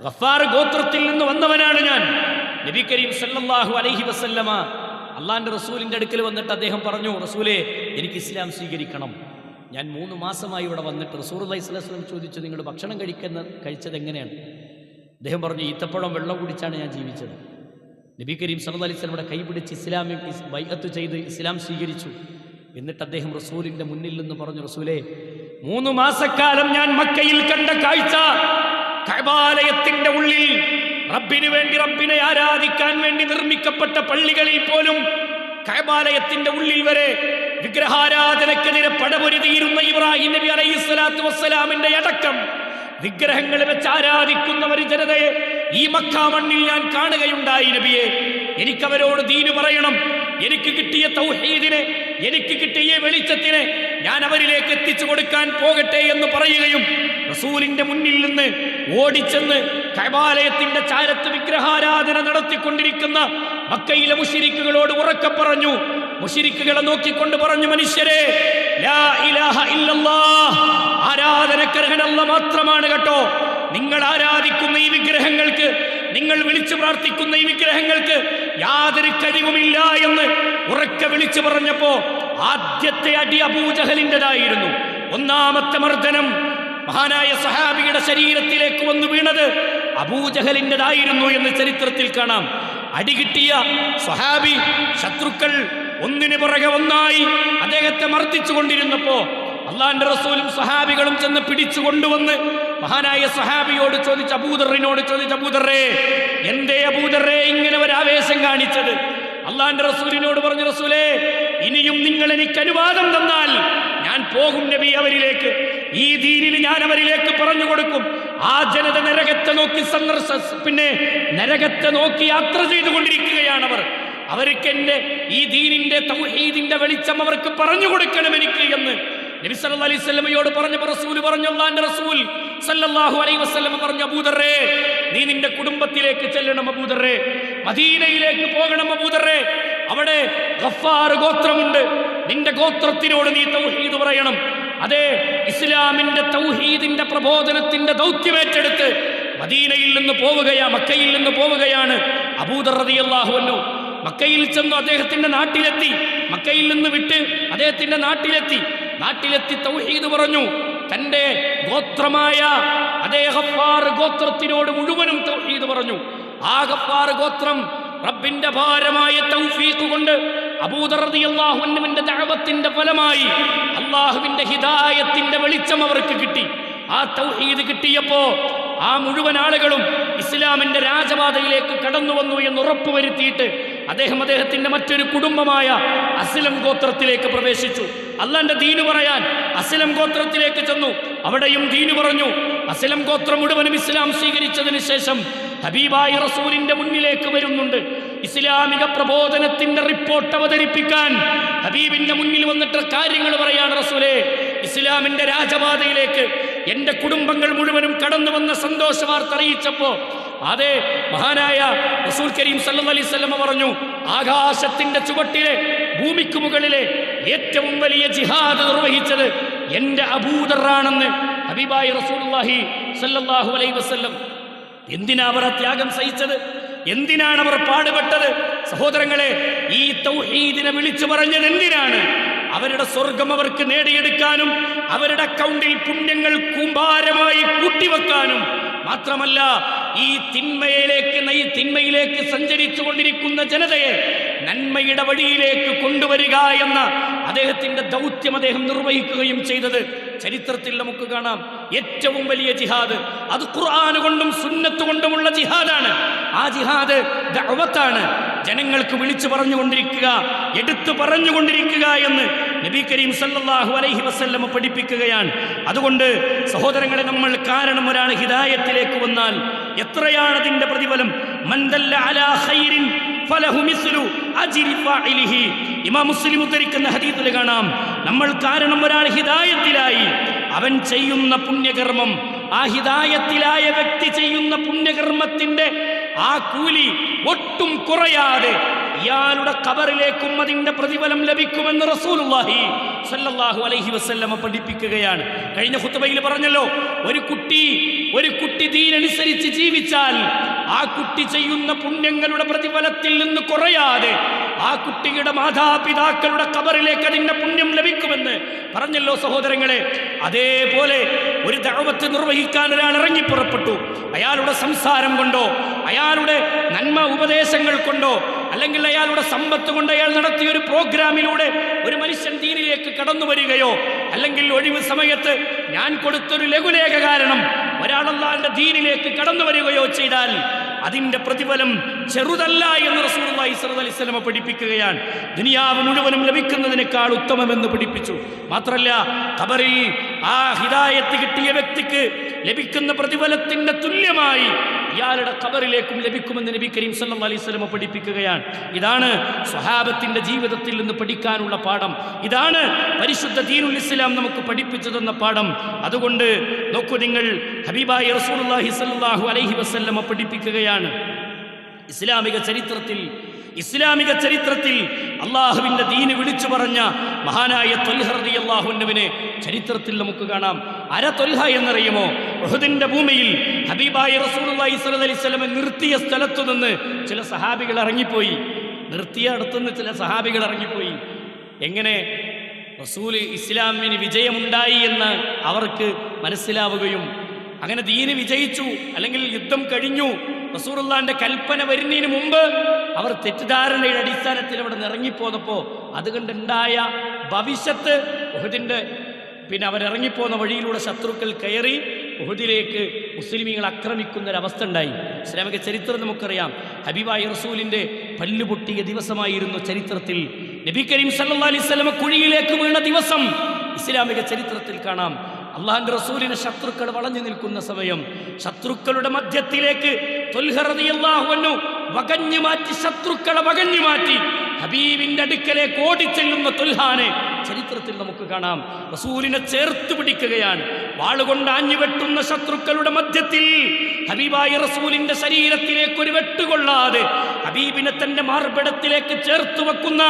Speaker 1: ഗഫാർ ഗോത്രത്തിൽ നിന്ന് വന്നവനാണ് ഞാൻ. നബി കരീം സല്ലാഹു അലൈഹി വസല്ലമ അള്ളാന്റെ റസൂലിന്റെ അടുക്കൽ വന്നിട്ട് അദ്ദേഹം പറഞ്ഞു റസൂലേ എനിക്ക് ഇസ്ലാം സ്വീകരിക്കണം. ഞാൻ മൂന്ന് മാസമായി ഇവിടെ വന്നിട്ട് റസൂർ അലൈഹി സ്വലം ചോദിച്ചു നിങ്ങൾ ഭക്ഷണം കഴിക്കുന്ന കഴിച്ചത് എങ്ങനെയാണ് അദ്ദേഹം പറഞ്ഞു ഈത്തപ്പഴം വെള്ളം കുടിച്ചാണ് ഞാൻ ജീവിച്ചത്. നബി കരീം സല്ലല്ലാഹു അലൈഹി വസല്ലമയുടെ കൈ പിടിച്ച് ഇസ്ലാമിൽ ബൈഅത്ത് ചെയ്ത് ഇസ്ലാം സ്വീകരിച്ചു. എന്നിട്ട് അദ്ദേഹം റസൂലിന്റെ മുന്നിൽ നിന്ന് പറഞ്ഞു റസൂലേ മൂന്ന് മാസക്കാലം ഞാൻ മക്കയിൽ കണ്ട കാഴ്ച കൈബാലയത്തിന്റെ ഉള്ളിൽ റബ്ബിന് വേണ്ടി റബ്ബിനെ ആരാധിക്കാൻ വേണ്ടി നിർമ്മിക്കപ്പെട്ട പള്ളികളിൽ പോലും കൈബാലയത്തിന്റെ ഉള്ളിൽ വരെ വിഗ്രഹാരാധനക്കെതിരെ പടപൊരുതിയിരുന്ന ഇബ്രാഹിം നബി അലൈഹി സ്വലാത്തു വസ്സലാമിന്റെ അടക്കം വിഗ്രഹങ്ങൾ വെച്ച് ആരാധിക്കുന്ന ഒരു ജനതയെ ഈ മക്കാ മണ്ണിൽ ഞാൻ കാണുകയുണ്ടായി നബിയെ. എനിക്കവരോട് ദീന് പറയണം. എനിക്ക് കിട്ടിയ തൗഹീദിനെ എനിക്ക് കിട്ടിയ വെളിച്ചത്തിനെ ഞാൻ അവരിലേക്ക് എത്തിച്ചു കൊടുക്കാൻ പോകട്ടെ എന്ന് പറയുകയും റസൂലിന്റെ മുന്നിൽ നിന്ന് ഓടിച്ചെന്ന് കൈബാലയത്തിന്റെ ചാരത്ത് വിഗ്രഹാരാധന നടത്തിക്കൊണ്ടിരിക്കുന്ന മക്കയിലെ മുഷിരിക്കുകളോട് ഉറക്കെ പറഞ്ഞു. മുഷിരിക്കുകളെ നോക്കിക്കൊണ്ട് പറഞ്ഞു മനുഷ്യരെ ലാ ഇലാഹ ഇല്ലല്ലാഹ്. ആരാധനക്കർഹനല്ല മാത്രമാണ് കേട്ടോ. നിങ്ങൾ ആരാധിക്കുന്ന ഈ വിഗ്രഹങ്ങൾക്ക് നിങ്ങൾ വിളിച്ചു പ്രാർത്ഥിക്കുന്ന ഈ വിഗ്രഹങ്ങൾക്ക് യാതൊരു കഴിവുമില്ല എന്ന് ഉറക്കെ വിളിച്ചു പറഞ്ഞപ്പോ ആദ്യത്തെ അടി അബൂജഹലിന്റെതായിരുന്നു. ഒന്നാമത്തെ മർദ്ദനം മഹാനായ സഹാബിയുടെ ശരീരത്തിലേക്ക് വന്നു വീണത് അബൂജഹലിന്റെതായിരുന്നു എന്ന് ചരിത്രത്തിൽ കാണാം. അടി കിട്ടിയ സഹാബി ശത്രുക്കൾ ഒന്നിനു പുറകെ ഒന്നായി അദ്ദേഹത്തെ മർദ്ദിച്ചു കൊണ്ടിരുന്നപ്പോ അള്ളാന്റെ റസൂലും സഹാബികളും ചെന്ന് പിടിച്ചു കൊണ്ടുവന്ന് മഹാനായ സഹാബിയോട് ചോദിച്ച അബൂദറിനോട് ചോദിച്ച അബൂദറേ എന്തേ അബൂദറേ ഇങ്ങനെ ഒരു ആവേശം കാണിച്ചത്? അള്ളാന്റെ റസൂലിനോട് പറഞ്ഞു റസൂലേ ഇനിയും നിങ്ങൾ എനിക്ക് അനുവാദം തന്നാൽ ഞാൻ പോകും നബി അവരിലേക്ക്. ഈ ദീനിന് ഞാൻ അവരിലേക്ക് പറഞ്ഞു കൊടുക്കും. ആ ജനത നരകത്തെ നോക്കി സന്ദർശ പിന്നെ നരകത്തെ നോക്കി യാത്ര ചെയ്തുകൊണ്ടിരിക്കുകയാണ് അവർ അവർക്ക് എന്റെ ഈ ദീനിന്റെ തൗഹീദിന്റെ വെളിച്ചം അവർക്ക് പറഞ്ഞു കൊടുക്കണം എനിക്ക് എന്ന്. നബി സല്ലല്ലാഹു അലൈഹി വസല്ലമയോട് പറഞ്ഞപ്പോൾ റസൂൽ പറഞ്ഞു അള്ളാന്റെ റസൂൽ സല്ലല്ലാഹു അലൈഹി വസല്ലമ പറഞ്ഞു അബൂദറേ നീ നിന്റെ കുടുംബത്തിലേക്ക് ചെല്ലണം അബൂദറേ മദീനയിലേക്ക് പോകണം അബൂദറേ അവിടെ ഗഫാർ ഗോത്രമുണ്ട്. നിന്റെ ഗോത്രത്തിനോട് നീ തൗഹീദ് പറയണം. അതെ ഇസ്ലാമിന്റെ തൗഹീദിന്റെ പ്രബോധനത്തിന്റെ ദൗത്യമേറ്റെടുത്ത് മദീനയിൽ നിന്ന് പോവുകയാ മക്കയിൽ നിന്ന് പോവുകയാണ്. അബൂദർ റളിയല്ലാഹു അൻഹു മക്കയിൽ ചെന്ന് അദ്ദേഹത്തിന്റെ നാട്ടിലെത്തി. മക്കയിൽ നിന്ന് വിട്ട് അദ്ദേഹത്തിന്റെ നാട്ടിലെത്തി. നാട്ടിലെത്തി തൗഹീദ് പറഞ്ഞു. തന്റെ ഗോത്രമായ അതേ ഗോത്രത്തിനോട് മുഴുവനും തൗഹീദ് പറഞ്ഞു. ആ ഹഫാർ ഗോത്രം റബ്ബിന്റെ ഭാരമായ തൗഫീഖ് കൊണ്ട് അബൂദർദിയാഹുവിന്റെ ദഅവത്തിന്റെ ഫലമായി അള്ളാഹുവിന്റെ ഹിദായത്തിന്റെ വെളിച്ചം അവർക്ക് കിട്ടി. ആ തൗഹീദ് കിട്ടിയപ്പോ ആ മുഴുവൻ ആളുകളും ഇസ്ലാമിന്റെ രാജപാതയിലേക്ക് കടന്നു വന്നു എന്ന് ഉറപ്പുവരുത്തിയിട്ട് അദ്ദേഹം അദ്ദേഹത്തിന്റെ മറ്റൊരു കുടുംബമായ അസിലം ഗോത്രത്തിലേക്ക് പ്രവേശിച്ചു. അള്ളാന്റെ ദീന് പറയാൻ അസിലം ഗോത്രത്തിലേക്ക് ചെന്നു. അവിടെയും ദീന് പറഞ്ഞു അസിലം ഗോത്രം മുഴുവനും ഇസ്ലാം സ്വീകരിച്ചതിന് ശേഷം ഹബീബായി റസൂലിന്റെ മുന്നിലേക്ക് വരുന്നുണ്ട്. ഇസ്ലാമിക പ്രബോധനത്തിന്റെ റിപ്പോർട്ട് അവതരിപ്പിക്കാൻ ഹബീബിന്റെ മുന്നിൽ വന്നിട്ട് കാര്യങ്ങൾ പറയാണ് റസൂലെ. ഇസ്ലാമിന്റെ രാജപാതയിലേക്ക് എന്റെ കുടുംബങ്ങൾ മുഴുവനും കടന്നു വന്ന സന്തോഷ വാർത്ത അറിയിച്ചപ്പോ അതെ മഹാനായ റസൂൽ കരീം സല്ലല്ലാഹു അലൈഹി സ്വലമ പറഞ്ഞു ആകാശത്തിന്റെ ചുവട്ടിലെ ഭൂമിക്ക് മുകളിലെ ഏറ്റവും വലിയ ജിഹാദ് നിർവഹിച്ചത് എന്റെ അബൂദറാണെന്ന് ഹബീബായി റസൂലുള്ളാഹി സല്ലല്ലാഹു അലൈഹി വസല്ലം. എന്തിനാ അവർ ത്യാഗം സഹിച്ചത്? എന്തിനാണ് അവർ പാടുപെട്ടത്? സഹോദരങ്ങളെ ഈ തൗഹീദിനെ വിളിച്ചു പറഞ്ഞത് എന്തിനാണ്? അവരുടെ സ്വർഗം അവർക്ക് നേടിയെടുക്കാനും അവരുടെ അക്കൗണ്ടിൽ പുണ്യങ്ങൾ കൂമ്പാരമായി കൂട്ടിവെക്കാനും മാത്രമല്ല ഈ തിന്മയിലേക്ക് ഈ തിന്മയിലേക്ക് സഞ്ചരിച്ചു കൊണ്ടിരിക്കുന്ന ജനതയെ നന്മയുടെ വഴിയിലേക്ക് കൊണ്ടുവരിക എന്ന അദ്ദേഹത്തിന്റെ ദൗത്യം അദ്ദേഹം നിർവഹിക്കുകയും ചെയ്തത്. ചരിത്രത്തിൽ നമുക്ക് കാണാം ഏറ്റവും വലിയ ജിഹാദ്. അത് ഖുർആൻ കൊണ്ടും സുന്നത്ത് കൊണ്ടുമുള്ള ജിഹാദാണ്. ആ ജിഹാദ് ദഅവത്താണ്. ജനങ്ങൾക്ക് വിളിച്ചു പറഞ്ഞുകൊണ്ടിരിക്കുക എടുത്തു പറഞ്ഞുകൊണ്ടിരിക്കുക എന്ന് നബി കരീം സല്ലാഹു അലൈഹി വസ്ല്ലം പഠിപ്പിക്കുകയാണ്. അതുകൊണ്ട് സഹോദരങ്ങളെ നമ്മൾ കാരണം ഒരാൾ ഹിദായത്തിലേക്ക് വന്നാൽ എത്രയാണ് അതിന്റെ പ്രതിഫലം? മന്ദല്ല അലാ ഖൈരിൻ ഇമാം മുസ്ലിം ഉദ്ധരിക്കുന്ന ഹദീത്തിൽ കാണാം നമ്മൾ കാരണം ഒരാൾ ഹിദായത്തിലായി. അവൻ ചെയ്യുന്ന പുണ്യകർമ്മം ആ ഹിദായത്തിലായ വ്യക്തി ചെയ്യുന്ന പുണ്യകർമ്മത്തിന്റെ ആ കൂലി ഒട്ടും കുറയാതെ ഇയാളുടെ കബറിലേക്കും അതിന്റെ പ്രതിഫലം ലഭിക്കുമെന്ന് റസൂലുള്ളാഹി സല്ലല്ലാഹു അലൈഹി വസല്ലമ പഠിപ്പിക്കുകയാണ്. കഴിഞ്ഞ ഹുത്തബയിൽ പറഞ്ഞല്ലോ ഒരു കുട്ടി ഒരു കുട്ടി ദീനനുസരിച്ച് ജീവിച്ചാൽ ആ കുട്ടി ചെയ്യുന്ന പുണ്യങ്ങളുടെ പ്രതിഫലത്തിൽ നിന്ന് കുറയാതെ ആ കുട്ടിയുടെ മാതാപിതാക്കളുടെ കബറിലേക്ക് അതിന്റെ പുണ്യം ലഭിക്കുമെന്ന് പറഞ്ഞല്ലോ സഹോദരങ്ങളെ. അതേപോലെ ഒരു ദഅവത്ത് നിർവഹിക്കാൻ ഒരാൾ ഇറങ്ങിപ്പുറപ്പെട്ടു അയാളുടെ സംസാരം കൊണ്ടോ അയാളുടെ നന്മ ഉപദേശങ്ങൾ കൊണ്ടോ അല്ലെങ്കിൽ അയാളുടെ സമ്പത്ത് കൊണ്ട് അയാൾ നടത്തിയ ഒരു പ്രോഗ്രാമിലൂടെ ഒരു മനുഷ്യൻ ദീനിലേക്ക് കടന്നു വരികയോ അല്ലെങ്കിൽ ഒഴിവ് സമയത്ത് ഞാൻ കൊടുത്തൊരു ലഘുലേഖ കാരണം ഒരാളല്ലാന്റെ ദീനിലേക്ക് കടന്നു വരികയോ ചെയ്താൽ അതിന്റെ പ്രതിഫലം ചെറുതല്ല എന്ന് റസൂലുള്ളാഹി സ്വല്ലല്ലാഹി അലൈഹി വസല്ലം പഠിപ്പിക്കുകയാണ്. ദുനിയാവ് മുഴുവനും ലഭിക്കുന്നതിനേക്കാൾ ഉത്തമമെന്ന് പഠിപ്പിച്ചു. മാത്രമല്ല ഖബറിൽ ആ ഹിദായത്ത് കിട്ടിയ വ്യക്തിക്ക് ലഭിക്കുന്ന പ്രതിഫലത്തിന്റെ തുല്യമായി ഇയാളുടെ കബറിലേക്കും ലഭിക്കുമെന്ന് നബി കരീം സല്ലം അലൈഹി പഠിപ്പിക്കുകയാണ്. ഇതാണ് സ്വഹാബത്തിന്റെ ജീവിതത്തിൽ നിന്ന് പഠിക്കാനുള്ള പാഠം. ഇതാണ് പരിശുദ്ധ ദീനുൽ ഇസ്ലാം നമുക്ക് പഠിപ്പിച്ചു തന്ന പാഠം. അതുകൊണ്ട് നോക്കൂ നിങ്ങൾ ഹബീബായി സ്വല്ലല്ലാഹു അലൈഹി വസല്ലമ പഠിപ്പിക്കുകയാണ്. ഇസ്ലാമിക ചരിത്രത്തിൽ ഇസ്ലാമിക ചരിത്രത്തിൽ അള്ളാഹുവിന്റെ ദീന് വിളിച്ചു പറഞ്ഞ മഹാനായ തൊൽഹർദി അള്ളാഹുവിനെ ചരിത്രത്തിൽ നമുക്ക് കാണാം. അര തൊൽഹ എന്നറിയുമോ? റഹുദിന്റെ ഭൂമിയിൽ ഹബീബായ അലൈഹി വസല്ലമ നിർത്തിയ സ്ഥലത്തു നിന്ന് ചില സഹാബികൾ ഇറങ്ങിപ്പോയി. നിർത്തിയ അടുത്തുനിന്ന് ചില സഹാബികൾ ഇറങ്ങിപ്പോയി. എങ്ങനെ? റസൂൽ ഇസ്ലാമിന് വിജയമുണ്ടായി എന്ന് അവർക്ക് മനസ്സിലാവുകയും അങ്ങനെ ദീന് വിജയിച്ചു അല്ലെങ്കിൽ യുദ്ധം കഴിഞ്ഞു. റസൂറുല്ലാന്റെ കൽപ്പന വരുന്നതിന് മുമ്പ് അവർ തെറ്റിദ്ധാരണയുടെ അടിസ്ഥാനത്തിൽ അവിടെ നിന്ന് ഇറങ്ങിപ്പോന്നപ്പോൾ അതുകൊണ്ടുണ്ടായ ഭവിഷ്യത്ത് ഉഹദിന്റെ പിന്നെ അവരിറങ്ങിപ്പോന്ന വഴിയിലൂടെ ശത്രുക്കൾ കയറി ഉഹദിലേക്ക് മുസ്ലിമീങ്ങൾ ആക്രമിക്കുന്ന ഒരു അവസ്ഥ ഉണ്ടായി. ഇസ്ലാമിക ചരിത്രം നമുക്കറിയാം. ഹബീബായി റസൂലിന്റെ പല്ലുപൊട്ടിയ ദിവസമായിരുന്നു ചരിത്രത്തിൽ. നബി കരീം സല്ലാ അലൈഹി വസല്ലമ കുഴിയിലേക്ക് വീണ ദിവസം ഇസ്ലാമിക ചരിത്രത്തിൽ കാണാം. അള്ളാഹിന്റെ റസൂലിന് ശത്രുക്കൾ വളഞ്ഞു നിൽക്കുന്ന സമയം ശത്രുക്കളുടെ മധ്യത്തിലേക്ക് വകഞ്ഞു മാറ്റി ശത്രുക്കളെ വകഞ്ഞു മാറ്റി ഹബീബിന്റെ അടുക്കലേക്ക് ഓടിച്ചെല്ലുന്ന തൊൽഹാനെ ചരിത്രത്തിൽ നമുക്ക് കാണാം. റസൂലിനെ ചേർത്ത് പിടിക്കുകയാണ്. വാളുകൊണ്ട് ആഞ്ഞുവെട്ടുന്ന ശത്രുക്കളുടെ മധ്യത്തിൽ ഹബീബായി റസൂലിന്റെ ശരീരത്തിലേക്ക് ഒരു വെട്ടുകൊള്ളാതെ ഹബീബിനെ തന്റെ മാർബിടത്തിലേക്ക് ചേർത്ത് വെക്കുന്ന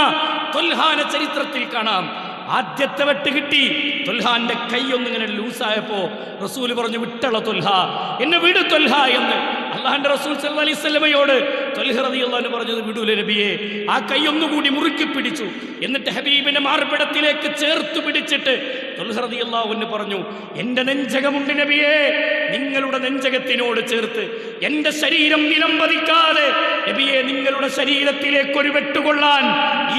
Speaker 1: തൊൽഹാന ചരിത്രത്തിൽ കാണാം. ആദ്യത്തെ വെട്ട് കിട്ടി. തൊൽഹാന്റെ കൈ ഒന്നിങ്ങനെ ലൂസായപ്പോ റസൂൽ പറഞ്ഞു വിട്ടള തൊൽഹ എന്നെ വിടു തൊൽഹ എന്ന്. അള്ളാഹാന്റെ റസൂൽ അലൈസ്മയോട് അലൈഹി പറഞ്ഞത് വിടൂല നബിയെ. ആ കൈ ഒന്നുകൂടി മുറുക്കി പിടിച്ചു. എന്നിട്ട് ഹബീബിനെ മാർപ്പിടത്തിലേക്ക് ചേർത്ത് പിടിച്ചിട്ട് തൊൽഹറതിയല്ലാഹുന്ന് പറഞ്ഞു എന്റെ നെഞ്ചകമുണ്ട് നബിയെ നിങ്ങളുടെ നെഞ്ചകത്തിനോട് ചേർത്ത്. എന്റെ ശരീരം നിലംപതിക്കാതെ നബിയെ നിങ്ങളുടെ ശരീരത്തിലേക്ക് ഒരു വെട്ടുകൊള്ളാൻ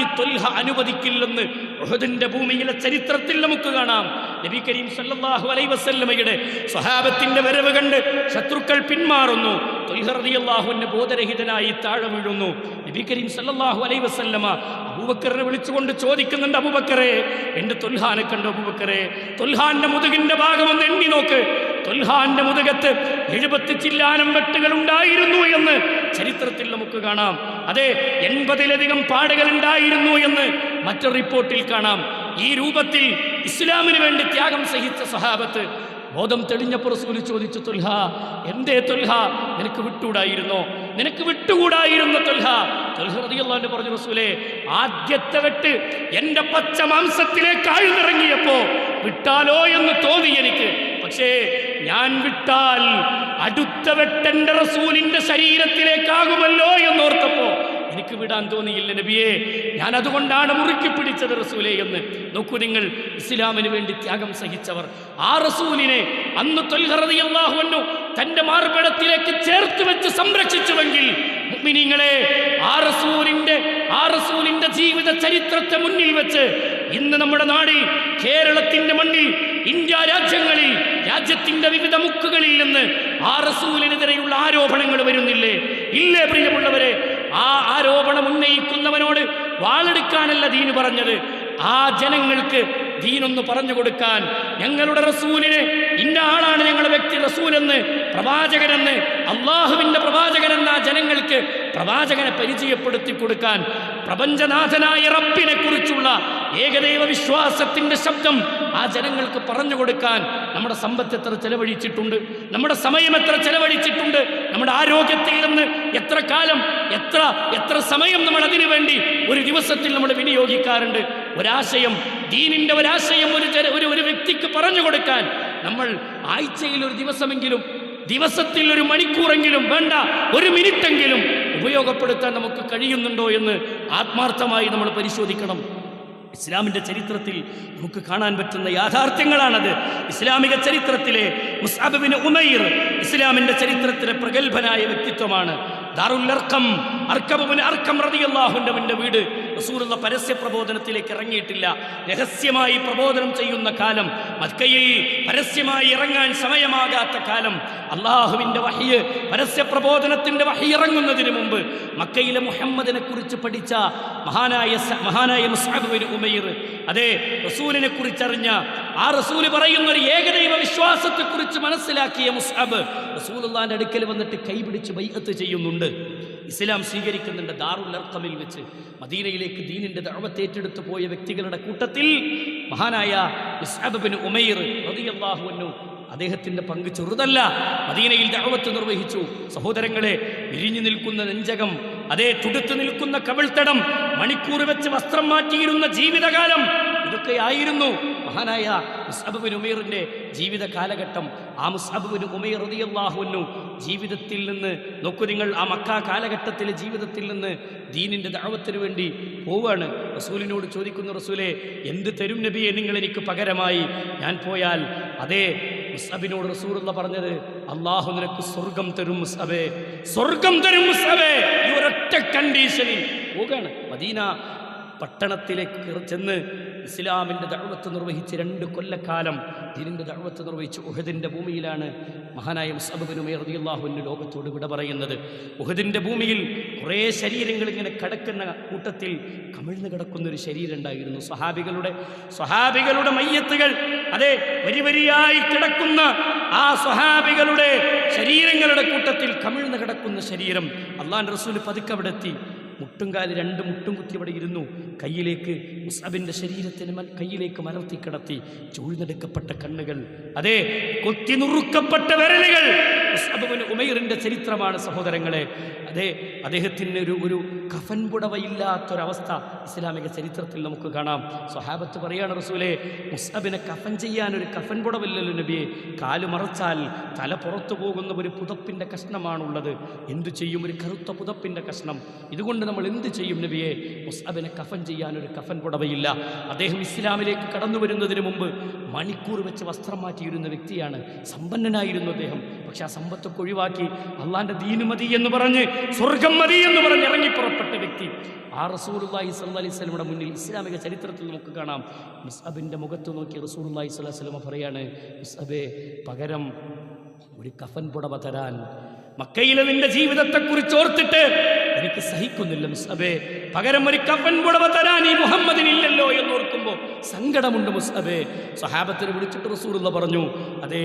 Speaker 1: ഈ തൊൽഹ അനുവദിക്കില്ലെന്ന് ഉഹദിന്റെ ഭൂമിയിലെ ചരിത്രത്തിൽ നമുക്ക് കാണാം. നബി കരീം സല്ലാഹു അലൈ വസല്ലമയുടെ സ്വഹാബത്തിന്റെ വരവ് കണ്ട് ശത്രുക്കൾ പിന്മാറുന്നു. തൊൽഹറിയാഹുവിന്റെ ബോധരഹിതനായി താഴെ വീഴുന്നു. നബി കരീം സല്ലാഹു അലൈ വസല്ലമ അബൂബക്കറിനെ വിളിച്ചുകൊണ്ട് ചോദിക്കുന്നുണ്ട് അബൂബക്കറെ എന്റെ തൊൽഹാനെ കണ്ടു അബൂബക്കറെ? തൊൽഹാന്റെ മുതുകിന്റെ ഭാഗം ഒന്ന് എണ്ണി നോക്ക്. തൊൽഹാന്റെ മുതുകത്ത് എഴുപത്തി ചില്ലാനം വെട്ടുകൾ ഉണ്ടായിരുന്നു എന്ന് ചരിത്രത്തിൽ നമുക്ക് കാണാം. അതെ എൺപതിലധികം പാടുകൾ ഉണ്ടായിരുന്നു എന്ന് മറ്റൊരു റിപ്പോർട്ടിൽ കാണാം. ഈ രൂപത്തിൽ ഇസ്ലാമിന് വേണ്ടി ത്യാഗം സഹിച്ച സഹാബത്ത് ബോധം തെളിഞ്ഞപ്പോൾ റസൂൽ ചോദിച്ചു തുൽഹ എന്തേ തുൽഹ നിനക്ക് വിട്ടുകൂടായിരുന്നോ? നിനക്ക് വിട്ടുകൂടായിരുന്ന തുൽഹ. തൊൽഹ റളിയല്ലാഹു പറഞ്ഞു റസൂലേ ആദ്യത്തെ വെട്ട് എന്റെ പച്ച മാംസത്തിലേക്ക് ആഴ്ന്നിറങ്ങിയപ്പോ വിട്ടാലോ എന്ന് തോന്നി എനിക്ക്. പക്ഷേ ഞാൻ വിട്ടാൽ അടുത്ത വെട്ടന്റെ റസൂലിന്റെ ശരീരത്തിലേക്കാകുമല്ലോ എന്നോർത്തപ്പോ എനിക്ക് വിടാൻ തോന്നിയില്ല നബിയെ. ഞാൻ അതുകൊണ്ടാണ് മുറുക്കി പിടിച്ചത് റസൂലെ എന്ന്. നോക്കൂ നിങ്ങൾ ഇസ്ലാമിന് വേണ്ടി ത്യാഗം സഹിച്ചവർ. ആ റസൂലിനെ അന്ന് തൊൽഹറതിയല്ലാഹുവന്നു തന്റെ മാർബിടത്തിലേക്ക് ചേർത്ത് വെച്ച് സംരക്ഷിച്ചുവെങ്കിൽ മുഅ്മിനീങ്ങളെ ആ റസൂലിന്റെ ആ റസൂലിന്റെ ജീവിത ചരിത്രത്തെ മുന്നിൽ വെച്ച് ഇന്ന് നമ്മുടെ നാടിൽ കേരളത്തിന്റെ മണ്ണിൽ ഇന്ത്യ രാജ്യങ്ങളിൽ രാജ്യത്തിന്റെ വിവിധ മുക്കുകളിൽ നിന്ന് ആ റസൂലിനെതിരെയുള്ള ആരോപണങ്ങൾ വരുന്നില്ലേ? ഇല്ലേ പ്രിയമുള്ളവരെ ആ ആരോപണം ഉന്നയിക്കുന്നവനോട് വാളെടുക്കാനല്ല ദീന് പറഞ്ഞത്. ആ ജനങ്ങൾക്ക് ദീനൊന്ന് പറഞ്ഞു കൊടുക്കാൻ ഞങ്ങളുടെ റസൂലിന് ഇന്ന ആളാണ് ഞങ്ങളുടെ വ്യക്തി റസൂലെന്ന് പ്രവാചകനെന്ന് അള്ളാഹുവിന്റെ പ്രവാചകനെന്ന ജനങ്ങൾക്ക് പ്രവാചകനെ പരിചയപ്പെടുത്തി കൊടുക്കാൻ പ്രപഞ്ചനാഥനായ റബ്ബിനെ കുറിച്ചുള്ള ഏകദൈവ വിശ്വാസത്തിന്റെ ശബ്ദം ആ ജനങ്ങൾക്ക് പറഞ്ഞു കൊടുക്കാൻ നമ്മുടെ സമ്പത്ത് എത്ര ചെലവഴിച്ചിട്ടുണ്ട് നമ്മുടെ സമയം എത്ര ചെലവഴിച്ചിട്ടുണ്ട് നമ്മുടെ ആരോഗ്യത്തിൽ നിന്ന് എത്ര കാലം എത്ര എത്ര സമയം നമ്മൾ അതിനു വേണ്ടി ഒരു ദിവസത്തിൽ നമ്മൾ വിനിയോഗിക്കാറുണ്ട്. ഒരാശയം ദീനിന്റെ ഒരാശയം ഒരു ജന- ഒരു ഒരു വ്യക്തിക്ക് പറഞ്ഞു കൊടുക്കാൻ നമ്മൾ ആഴ്ചയിൽ ഒരു ദിവസമെങ്കിലും ദിവസത്തിൽ ഒരു മണിക്കൂറെങ്കിലും വേണ്ട ഒരു മിനിറ്റെങ്കിലും ഉപയോഗപ്പെടുത്താൻ നമുക്ക് കഴിയുന്നുണ്ടോ എന്ന് ആത്മാർത്ഥമായി നമ്മൾ പരിശോധിക്കണം. ഇസ്ലാമിന്റെ ചരിത്രത്തിൽ നമുക്ക് കാണാൻ പറ്റുന്ന യാഥാർത്ഥ്യങ്ങളാണത്. ഇസ്ലാമിക ചരിത്രത്തിലെ മുസാബിന് ഉമൈർ ഇസ്ലാമിന്റെ ചരിത്രത്തിലെ പ്രഗത്ഭനായ വ്യക്തിത്വമാണ്. ദാറുൽ അർക്കം അർക്കബിന് അർക്കം റതിയല്ലാഹുന്റെ വീട് റസൂലുള്ള പരസ്യ പ്രബോധനത്തിലേക്ക് ഇറങ്ങിയിട്ടില്ല. രഹസ്യമായി പ്രബോധനം ചെയ്യുന്ന കാലം മക്കയിൽ പരസ്യമായി ഇറങ്ങാൻ സമയമാകാത്ത കാലം. അള്ളാഹുവിന്റെ വഹിയ് പരസ്യ പ്രബോധനത്തിന്റെ വഹി ഇറങ്ങുന്നതിന് മുമ്പ് മക്കയിലെ മുഹമ്മദിനെ കുറിച്ച് പഠിച്ച മഹാനായ മഹാനായ മുസാബിൻ ഉമൈർ അതെ റസൂലിനെ കുറിച്ചറിഞ്ഞ ആ റസൂൽ പറയുന്ന ഒരു ഏകദൈവ വിശ്വാസത്തെക്കുറിച്ച് മനസ്സിലാക്കിയ മുസാബ് റസൂലുള്ളാന്റെ അടുക്കൽ വന്നിട്ട് കൈപിടിച്ച് ബൈഅത്ത് ചെയ്യുന്നുണ്ട്. ഇസ്ലാം സ്വീകരിക്കുന്നുണ്ട് ദാറുൽ അർക്കമിൽ വെച്ച്. മദീനയിലേക്ക് ദീനിന്റെ ദഅവത്ത് ഏറ്റെടുത്തു പോയ വ്യക്തികളുടെ കൂട്ടത്തിൽ മഹാനായ ഉമൈർ റളിയല്ലാഹു അദ്ദേഹത്തിന്റെ പങ്ക് ചെറുതല്ല. മദീനയിൽ ദഅവത്ത് നിർവഹിച്ചു. സഹോദരങ്ങളെ വിരിഞ്ഞു നിൽക്കുന്ന നെഞ്ചകം അതേ തുടുത്തു നിൽക്കുന്ന കവിൾത്തടം മണിക്കൂർ വെച്ച് വസ്ത്രം മാറ്റിയിരുന്ന ജീവിതകാലം ഇതൊക്കെയായിരുന്നു മഹാനായ മുസ്ബുബിൻ ഉമേറിന്റെ ജീവിത കാലഘട്ടം. ആ മുസ്ബുബിൻ ഉമേർ റളിയല്ലാഹുവിനു ജീവിതത്തിൽ നിന്ന് നോക്കൂ നിങ്ങൾ ആ മക്ക കാലഘട്ടത്തിലെ ജീവിതത്തിൽ നിന്ന് ദീനിന്റെ ദാവത്തിന് വേണ്ടി പോവാണ്. റസൂലിനോട് ചോദിക്കുന്ന റസൂലെ എന്ത് തരും നബിയെ നിങ്ങൾ എനിക്ക് പകരമായി? ഞാൻ പോയാൽ അതേ മുസ്അബിനോട് റസൂലുള്ള പറഞ്ഞത് അള്ളാഹു നിനക്ക് സ്വർഗം തരും മുസ്അബേ സ്വർഗം തരും മുസ്അബേ ഒരൊറ്റ കണ്ടീഷനിൽ പോവുകയാണ്. മദീന പട്ടണത്തിലേക്ക് ചെന്ന് ഇസ്ലാമിന്റെ ദഅവത്ത് നിർവഹിച്ച് രണ്ട് കൊല്ലക്കാലം ദീനിന്റെ ദഅവത്ത് നിർവഹിച്ച് ഉഹദിന്റെ ഭൂമിയിലാണ് മഹാനായ മുസബിന് മേർദിയല്ലാഹുവിന്റെ ലോകത്തോട് വിട പറയുന്നത്. ഉഹദിന്റെ ഭൂമിയിൽ കുറേ ശരീരങ്ങൾ ഇങ്ങനെ കിടക്കുന്ന കൂട്ടത്തിൽ കമിഴ്ന്ന് കിടക്കുന്ന ഒരു ശരീരം ഉണ്ടായിരുന്നു സ്വഹാബികളുടെ സ്വഹാബികളുടെ മയ്യത്തുകൾ അതെ വരി വരിയായി കിടക്കുന്ന ആ സ്വഹാബികളുടെ ശരീരങ്ങളുടെ കൂട്ടത്തിൽ കമിഴ്ന്ന് കിടക്കുന്ന ശരീരം അള്ളാൻ റസൂൽ പതുക്കെ അവിടെ എത്തി. മുട്ടുംകാൽ രണ്ട് മുട്ടും കുത്തി അവിടെ ഇരുന്നു കയ്യിലേക്ക് മുസ്അബിന്റെ ശരീരത്തിന് കയ്യിലേക്ക് മലർത്തി കിടത്തി ചൂഴ്ന്നെടുക്കപ്പെട്ട കണ്ണുകൾ. അതെ കൊത്തി നുറുക്കപ്പെട്ട വിരലുകൾ. ഉമൈറിന്റെ ചരിത്രമാണ് സഹോദരങ്ങളെ. അതെ അദ്ദേഹത്തിന് ഒരു ഒരു കഫൻ പുടവയില്ലാത്തൊരവസ്ഥ ഇസ്ലാമിക ചരിത്രത്തിൽ നമുക്ക് കാണാം. സ്വഹാബത്ത് പറയാണ് റസൂലെ മുസ്അബിനെ കഫൻ ചെയ്യാൻ ഒരു കഫൻ പുടവില്ലല്ലോ നബിയെ. കാൽ മറച്ചാൽ തല പുറത്തു പോകുന്ന ഒരു പുതപ്പിന്റെ കഷ്ണമാണുള്ളത്. എന്തു ചെയ്യും ഒരു കറുത്ത പുതപ്പിന്റെ കഷ്ണം? ഇതുകൊണ്ട് നമ്മൾ എന്ത് ചെയ്യും നബിയെ? മുസ്അബിനെ കഫൻ ചെയ്യാൻ ഒരു കഫൻ പുടവയില്ല. അദ്ദേഹം ഇസ്ലാമിലേക്ക് കടന്നു വരുന്നതിന് മുമ്പ് മണിക്കൂർ വെച്ച് വസ്ത്രം മാറ്റിയിരുന്ന വ്യക്തിയാണ്. സമ്പന്നനായിരുന്നു അദ്ദേഹം. പക്ഷെ ആ സമ്പത്തൊക്കെ ഒഴിവാക്കി അള്ളാന്റെ ദീന് മതി എന്ന് പറഞ്ഞ് സ്വർഗം മതി എന്ന് പറഞ്ഞ് ഇറങ്ങി പുറപ്പെട്ട വ്യക്തി ആ റസൂലുള്ളാഹി സ്വല്ലല്ലാഹി അലൈഹി വസല്ലമയുടെ മുന്നിൽ ഇസ്ലാമിക ചരിത്രത്തിൽ നമുക്ക് കാണാം. മുസ്അബിന്റെ മുഖത്ത് നോക്കി സ്വല്ലല്ലാഹി അലൈഹി വസല്ലമ പറയാണ് മുസ്അബേ പകരം ഒരു കഫൻ പുടവ തരാൻ. മക്കയിലെ നിന്റെ ജീവിതത്തെക്കുറിച്ച് ഓർത്തിട്ട് എനിക്ക് സഹിക്കുന്നില്ല മുസ്അബേ. പകരം ഒരു കഫൻ പുടവ തരാൻ ഈ മുഹമ്മദിനില്ലല്ലോ എന്ന് ഓർക്കുമ്പോൾ സങ്കടമുണ്ട് മുസ്അബേ. സഹാബത്തിനെ വിളിച്ചിട്ട് റസൂലുള്ള പറഞ്ഞു അതേ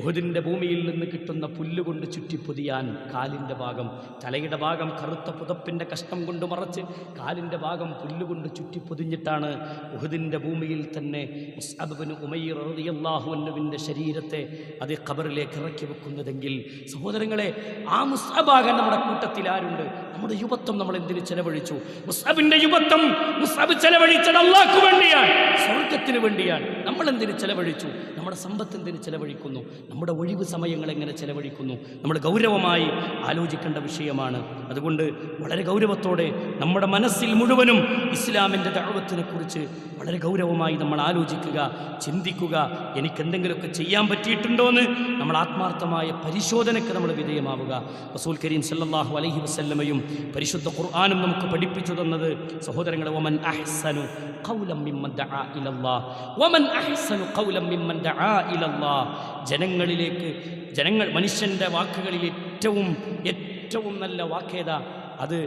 Speaker 1: ഉഹുദിന്റെ ഭൂമിയിൽ നിന്ന് കിട്ടുന്ന പുല്ലുകൊണ്ട് ചുറ്റിപ്പൊതിയാൻ കാലിന്റെ ഭാഗം തലയുടെ ഭാഗം കറുത്ത പുതപ്പിന്റെ കഷ്ണം കൊണ്ട് മറച്ച് കാലിന്റെ ഭാഗം പുല്ലുകൊണ്ട് ചുറ്റിപ്പൊതിഞ്ഞിട്ടാണ് ഉഹുദിന്റെ ഭൂമിയിൽ തന്നെ മുസ്അബിന് ഉമയ്യർ റളിയല്ലാഹുവിന്റെ ശരീരത്തെ അത് ഖബറിലേക്ക് ഇറക്കി വെക്കുന്നതെങ്കിൽ സഹോദരങ്ങളെ ആ മുസ്അബാകാൻ നമ്മുടെ കൂട്ടത്തിൽ ആരുണ്ട്? നമ്മുടെ യുവത്വം നമ്മൾ എന്തിനു ചെലവഴിച്ചു? മുസ്അബിന്റെ യുവത്വം മുസ്അബ് ചെലവഴിച്ചത് അള്ളാഹ്ക്ക് വേണ്ടിയാണ് സ്വർഗത്തിന് വേണ്ടിയാണ്. നമ്മൾ എന്തിനു ചെലവഴിച്ചു? നമ്മുടെ സമ്പത്ത് എന്തിനു ചെലവഴിക്കുന്നു? നമ്മുടെ ഒഴിവ് സമയങ്ങൾ എങ്ങനെ ചെലവഴിക്കുന്നു? നമ്മൾ ഗൗരവമായി ആലോചിക്കേണ്ട വിഷയമാണ്. അതുകൊണ്ട് വളരെ ഗൗരവത്തോടെ നമ്മുടെ മനസ്സിൽ മുഴുവനും ഇസ്ലാമിന്റെ ദഴവത്തിനെ കുറിച്ച് വളരെ ഗൗരവമായി നമ്മൾ ആലോചിക്കുക ചിന്തിക്കുക. എനിക്ക് എന്തെങ്കിലുമൊക്കെ ചെയ്യാൻ പറ്റിയിട്ടുണ്ടോ എന്ന് നമ്മൾ ആത്മാർത്ഥമായ പരിശോധനയ്ക്ക് നമ്മൾ വിധേയമാവുക. റസൂൽ കരീം സല്ലാഹു അലഹി വസ്ല്ലമയും പരിശുദ്ധ ഖുർആാനും നമുക്ക് പഠിപ്പിച്ചു തന്നത് സഹോദരങ്ങളെ ഒമൻ അഹ്സനു ജനങ്ങളിലേക്ക് ജനങ്ങൾ മനുഷ്യന്റെ വാക്കുകളിൽ ഏറ്റവും ഏറ്റവും നല്ല വാക്കേതാ? അത്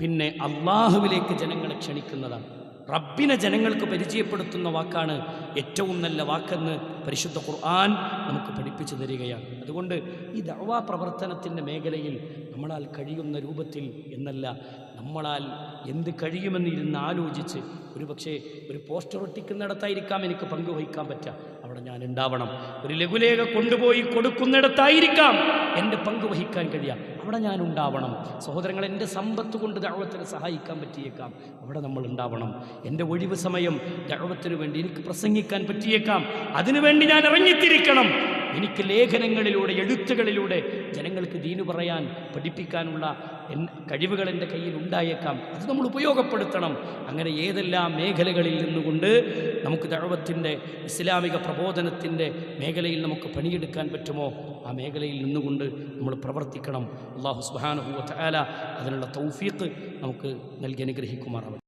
Speaker 1: പിന്നെ അള്ളാഹുവിലേക്ക് ജനങ്ങളെ ക്ഷണിക്കുന്നതാണ്. റബ്ബിനെ ജനങ്ങൾക്ക് പരിചയപ്പെടുത്തുന്ന വാക്കാണ് ഏറ്റവും നല്ല വാക്കെന്ന് പരിശുദ്ധ ഖുർആൻ നമുക്ക് പഠിപ്പിച്ചു തരികയാണ്. അതുകൊണ്ട് ഈ ദഅവാ പ്രവർത്തനത്തിന്റെ മേഖലയിൽ നമ്മളാൽ കഴിയുന്ന രൂപത്തിൽ എന്നല്ല നമ്മളാൽ എന്ത് കഴിയുമെന്ന് ഇരുന്ന് ആലോചിച്ച് ഒരു പക്ഷേ ഒരു പോസ്റ്റർ ഒട്ടിക്കുന്നിടത്തായിരിക്കാം എനിക്ക് പങ്കുവഹിക്കാൻ പറ്റുക അവിടെ ഞാൻ ഉണ്ടാവണം ഒരു ലഘുലേഖ കൊണ്ടുപോയി കൊടുക്കുന്നിടത്തായിരിക്കാം എന്റെ പങ്കുവഹിക്കാൻ കഴിയുക അവിടെ ഞാൻ ഉണ്ടാവണം. സഹോദരങ്ങൾ എന്റെ സമ്പത്ത് കൊണ്ട് ദഴവത്തിന് സഹായിക്കാൻ പറ്റിയേക്കാം. അവിടെ നമ്മൾ ഉണ്ടാവണം. എന്റെ ഒഴിവ് സമയം ദഴവത്തിന് വേണ്ടി എനിക്ക് പ്രസംഗിക്കാൻ പറ്റിയേക്കാം. അതിനുവേണ്ടി ഞാൻ ഇറങ്ങിത്തിരിക്കണം. എനിക്ക് ലേഖനങ്ങളിലൂടെ എഴുത്തുകളിലൂടെ ജനങ്ങൾക്ക് ദീനു പറയാൻ പഠിപ്പിക്കാനുള്ള കഴിവുകൾ എന്റെ കയ്യിൽ ഉണ്ടായേക്കാം. അത് നമ്മൾ ഉപയോഗപ്പെടുത്തണം. അങ്ങനെ ഏതെല്ലാം മേഖലകളിൽ നിന്നുകൊണ്ട് നമുക്ക് ദഴവത്തിന്റെ ഇസ്ലാമിക പ്രബോധനത്തിന്റെ മേഖലയിൽ നമുക്ക് പണിയെടുക്കാൻ പറ്റുമോ? ആ മേഖലയിൽ നിന്നുകൊണ്ട് നമ്മൾ പ്രവർത്തിക്കണം. അള്ളാഹു ആല അതിനുള്ള തൗഫീഖ് നമുക്ക് നൽകി അനുഗ്രഹിക്കുമാറാവട്ടെ.